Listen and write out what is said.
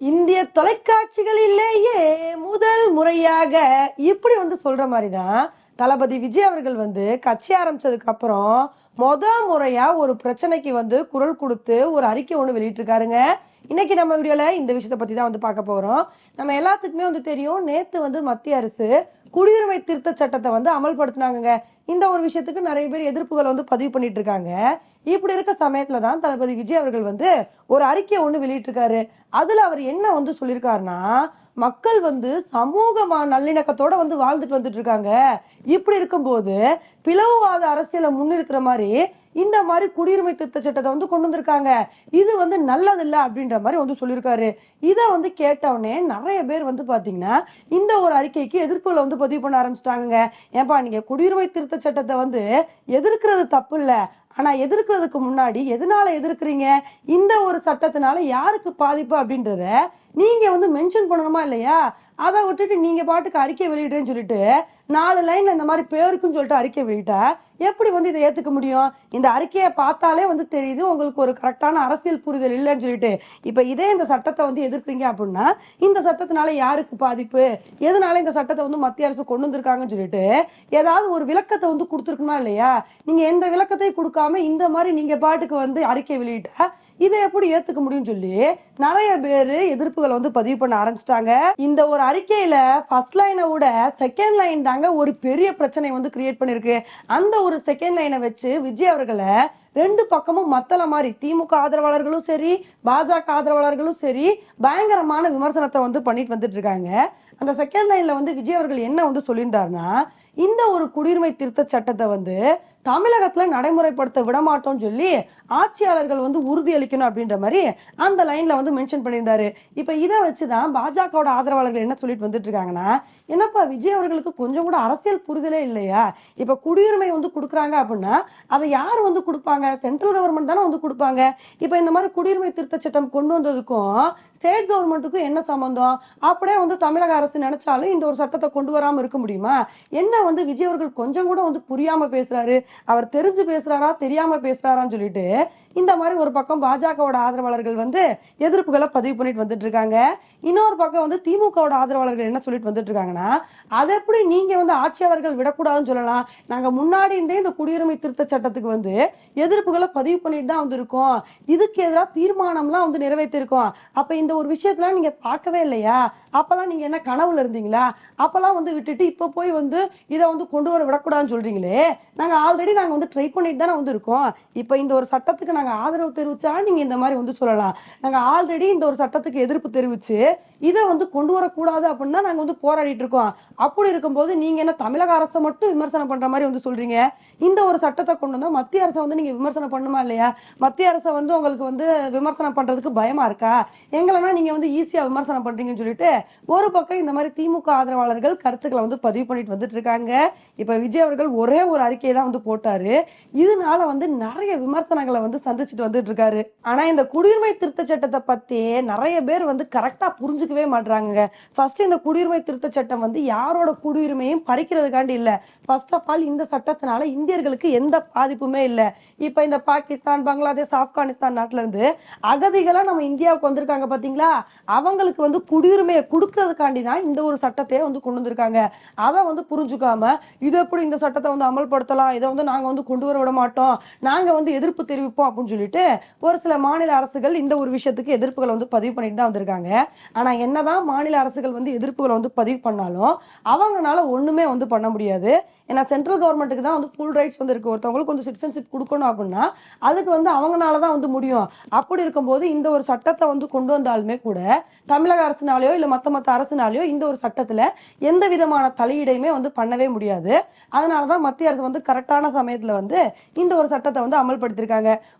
இந்திய தொலைக்காட்சிகளிலேயே முதல் முறையாக இப்படி வந்து சொல்ற மாதிரி தான் தளபதி விஜய் அவர்கள் வந்து கட்சி ஆரம்பிச்சதுக்கு அப்புறம் முத முறையா ஒரு பிரச்சனைக்கு வந்து குரல் கொடுத்து ஒரு அறிக்கை ஒண்ணு வெளியிட்டிருக்காருங்க. இன்னைக்கு நம்ம வீடியோவில் இந்த விஷயத்தை பற்றி தான் வந்து பார்க்க போகிறோம் நம்ம எல்லாத்துக்குமே வந்து தெரியும் நேற்று வந்து மத்திய அரசு குடியுரிமை திருத்த சட்டத்தை வந்து அமல்படுத்தினாங்க இந்த ஒரு விஷயத்துக்கு நிறைய பேர் எதிர்ப்புகளை வந்து பதிவு பண்ணிட்டு இருக்காங்க. இப்படி இருக்க சமயத்துல தான் தளபதி விஜய் அவர்கள் வந்து ஒரு அறிக்கை ஒன்று வெளியிட்டிருக்காரு. அதுல அவர் என்ன வந்து சொல்லியிருக்காருன்னா மக்கள் வந்து சமூக மா- நல்லிணக்கத்தோட வந்து வாழ்ந்துட்டு வந்துட்டு இருக்காங்க. இப்படி இருக்கும்போது பிளவுவாத அரசியலை முன்னிறுத்துற மாதிரி இந்த மாதிரி குடியுரிமை திருத்த சட்டத்தை வந்து கொண்டு வந்திருக்காங்க. இது வந்து நல்லதில்ல அப்படின்ற மாதிரி வந்து சொல்லியிருக்காரு. இதை வந்து கேட்டவுடனே நிறைய பேர் வந்து பார்த்தீங்கன்னா இந்த ஒரு அறிக்கைக்கு எதிர்ப்புகளை வந்து பதிவு பண்ண ஆரம்பிச்சிட்டாங்க ஏன்பா நீங்க குடியுரிமை திருத்த சட்டத்தை வந்து எதிர்க்கிறது தப்பு இல்லை. ஆனா எதிர்க்கிறதுக்கு முன்னாடி எதனால எதிர்க்கிறீங்க? இந்த ஒரு சட்டத்தினால யாருக்கு பாதிப்பு அப்படின்றத நீங்க வந்து மென்ஷன் பண்ணணுமா இல்லையா? அதை விட்டுட்டு நீங்க பாட்டுக்கு அறிக்கை வெளியிடுறேன்னு சொல்லிட்டு நாலு லைன்ல இந்த மாதிரி பேருக்குன்னு சொல்லிட்டு அறிக்கை வெளியிட்டா எப்படி வந்து இதை ஏத்துக்க முடியும்? இந்த அறிக்கையை பார்த்தாலே வந்து தெரியுது உங்களுக்கு ஒரு கரெக்டான அரசியல் புரிதல் இல்லைன்னு சொல்லிட்டு. இப்ப இதே இந்த சட்டத்தை வந்து எதிர்க்கிறீங்க அப்படின்னா இந்த சட்டத்தினால யாருக்கு பாதிப்பு? எதனால இந்த சட்டத்தை வந்து மத்திய அரசு கொண்டு வந்திருக்காங்கன்னு சொல்லிட்டு ஏதாவது ஒரு விளக்கத்தை வந்து கொடுத்துருக்கணுமா இல்லையா? நீங்க எந்த விளக்கத்தையும் கொடுக்காம இந்த மாதிரி நீங்க பாட்டுக்கு வந்து அறிக்கை வெளியிட்டா இதை எப்படி ஏத்துக்க முடியும்னு சொல்லி நிறைய பேரு எதிர்ப்புகளை வந்து பதிவு பண்ண ஆரம்பிச்சிட்டாங்க. இந்த ஒரு அறிக்கையில ஃபர்ஸ்ட் லைனை விட செகண்ட் லைன் தாங்க ஒரு பெரிய பிரச்சனை வந்து கிரியேட் பண்ணிருக்கு. அந்த ஒரு செகண்ட் லைனை வச்சு விஜய் அவர்களை ரெண்டு பக்கமும் மத்தள மாதிரி திமுக ஆதரவாளர்களும் சரி பாஜக ஆதரவாளர்களும் சரி பயங்கரமான விமர்சனத்தை வந்து பண்ணிட்டு வந்துட்டு இருக்காங்க. அந்த செகண்ட் லைன்ல வந்து விஜய் அவர்கள் என்ன வந்து சொல்லியிருந்தாருன்னா இந்த ஒரு குடியுரிமை திருத்த சட்டத்தை வந்து தமிழகத்துல நடைமுறைப்படுத்த விடமாட்டோம்னு சொல்லி ஆட்சியாளர்கள் வந்து உறுதி அளிக்கணும் அப்படின்ற மாதிரி அந்த லைன்ல வந்து மென்ஷன் பண்ணியிருந்தாரு. இப்ப இதை வச்சுதான் பாஜகவோட ஆதரவாளர்கள் என்ன சொல்லிட்டு வந்துட்டு இருக்காங்கன்னா என்னப்பா விஜய் அவர்களுக்கு கொஞ்சம் கூட அரசியல் புரிதலே இல்லையா? இப்ப குடியுரிமை வந்து கொடுக்குறாங்க அப்படின்னா அதை யார் வந்து கொடுப்பாங்க? சென்ட்ரல் கவர்மெண்ட் தானே வந்து கொடுப்பாங்க. இப்ப இந்த மாதிரி குடியுரிமை திருத்த சட்டம் கொண்டு வந்ததுக்கும் ஸ்டேட் கவர்மெண்ட்டுக்கும் என்ன சம்பந்தம்? அப்படியே வந்து தமிழக அரசு நினைச்சாலும் இந்த ஒரு சட்டத்தை கொண்டு வராம இருக்க முடியுமா? என்ன வந்து விஜய் அவர்கள் கொஞ்சம் கூட வந்து புரியாம பேசுறாரு? அவர் தெரிஞ்சு பேசுறாரா தெரியாம பேசுறாரான்னு சொல்லிட்டு இந்த மாதிரி ஒரு பக்கம் பாஜகவோட ஆதரவாளர்கள் வந்து எதிர்ப்புகளை பதிவு பண்ணிட்டு வந்துட்டு இருக்காங்க இன்னொரு பக்கம் வந்து திமுகவோட ஆதரவாளர்கள் என்ன சொல்லிட்டு வந்துட்டு இருக்காங்கன்னா அதை எப்படி நீங்க வந்து ஆட்சியாளர்கள் விடக்கூடாதுன்னு சொல்லலாம். நாங்க முன்னாடி இருந்தே இந்த குடியுரிமை திருத்த சட்டத்துக்கு வந்து எதிர்ப்புகளை பதிவு பண்ணிட்டு தான் வந்திருக்கோம். இதுக்கு எதிராக தீர்மானம்லாம் வந்து நிறைவேற்றிருக்கோம். அப்ப இந்த ஒரு விஷயத்துல நீங்க பார்க்கவே இல்லையா? அப்பெல்லாம் நீங்க என்ன கனவுல இருந்தீங்களா? அப்பெல்லாம் வந்து விட்டுட்டு இப்ப போய் வந்து இதை வந்து கொண்டு வர விடக்கூடாதுன்னு சொல்றீங்களே. நாங்க ஆல்ரெடி நாங்க வந்து ட்ரை பண்ணிட்டு தானே வந்திருக்கோம். இப்ப இந்த ஒரு சட்டத்துக்கு நாங்க ஆதரவு தெரிவிச்சா நீங்க இந்த மாதிரி வந்து சொல்லலாம். நாங்க ஆல்ரெடி இந்த ஒரு சட்டத்துக்கு எதிர்ப்பு தெரிவிச்சு இதை வந்து கொண்டு வரக்கூடாது அப்படின்னா நாங்க வந்து போராடிட்டு இருக்கோம். அப்படி இருக்கும்போது நீங்க என்ன தமிழக அரசை மட்டும் விமர்சனம் பண்ற மாதிரி வந்து சொல்றீங்க? இந்த ஒரு சட்டத்தை கொண்டு வந்தா மத்திய அரசை வந்து நீங்க விமர்சனம் பண்ணுமா இல்லையா? மத்திய அரசை வந்து உங்களுக்கு வந்து விமர்சனம் பண்றதுக்கு பயமா இருக்கா? எங்களனா நீங்க வந்து ஈஸியா விமர்சனம் பண்றீங்கன்னு சொல்லிட்டு ஒரு பக்கம் இந்த மாதிரி திமுக ஆதரவாளர்கள் கருத்துக்களை வந்து பதிவு பண்ணிட்டு வந்துட்டு இருக்காங்க. இப்ப விஜய் அவர்கள் ஒரே ஒரு அறிக்கையை தான் வந்து போட்டாரு. இதனால வந்து நிறைய விமர்சனங்களை வந்து சந்திச்சுட்டு வந்துட்டு இருக்காரு ஆனா இந்த குடியுரிமை திருத்த சட்டத்தை பத்தி நிறைய பேர் வந்து கரெக்டா புரிஞ்சுக்கவே மாட்றாங்க ஃபர்ஸ்ட் இந்த குடியுரிமை திருத்த சட்டம் வந்து யாரோட குடியுரிமையும் பறிக்கிறதுக்காண்டி இல்ல. ஃபர்ஸ்ட் ஆஃப் ஆல் இந்த சட்டத்தினால இந்தியர்களுக்கு எந்த பாதிப்புமே இல்ல. இப்ப இந்த பாகிஸ்தான் பங்களாதேஷ் ஆப்கானிஸ்தான் நாட்டுல இருந்து அகதிகளா நம்ம இந்தியாவுக்கு வந்திருக்காங்க பாத்தீங்களா? அவங்களுக்கு வந்து குடியுரிமையை கொடுக்கறதுக்காண்டி தான் இந்த ஒரு சட்டத்தையே வந்து கொண்டு வந்திருக்காங்க. அதை வந்து புரிஞ்சுக்காம இது எப்படி இந்த சட்டத்தை வந்து அமல்படுத்தலாம்? இதை வந்து நாங்க வந்து கொண்டு வர விட மாட்டோம். நாங்க வந்து எதிர்ப்பு தெரிவிப்போம் அப்படின்னு சொல்லிட்டு ஒரு சில மாநில அரசுகள் இந்த ஒரு விஷயத்துக்கு எதிர்ப்புகளை வந்து பதிவு பண்ணிட்டு தான் வந்திருக்காங்க. ஆனா என்னதான் மாநில அரசுகள் வந்து எதிர்ப்புகளை வந்து பதிவு பண்ணாலும் அவங்கனால ஒண்ணுமே வந்து பண்ண முடியாது. ஏன்னா சென்ட்ரல் கவர்மெண்ட்டுக்கு தான் வந்து ஃபுல் ரைட்ஸ் வந்து இருக்கு. ஒருத்தவங்களுக்கு கொஞ்சம் சிட்டிசன்ஷிப் கொடுக்கணும் அப்படின்னா அதுக்கு வந்து அவங்களால தான் வந்து முடியும். அப்படி இருக்கும்போது இந்த ஒரு சட்டத்தை வந்து கொண்டு வந்தாலுமே கூட தமிழக அரசுனாலேயோ இல்லை மற்ற மற்ற அரசுனாலேயோ இந்த ஒரு சட்டத்தில் எந்த விதமான தலையீடையுமே வந்து பண்ணவே முடியாது. அதனாலதான் மத்திய அரசு வந்து கரெக்டான சமயத்தில் வந்து இந்த ஒரு சட்டத்தை வந்து அமல்படுத்திருக்காங்க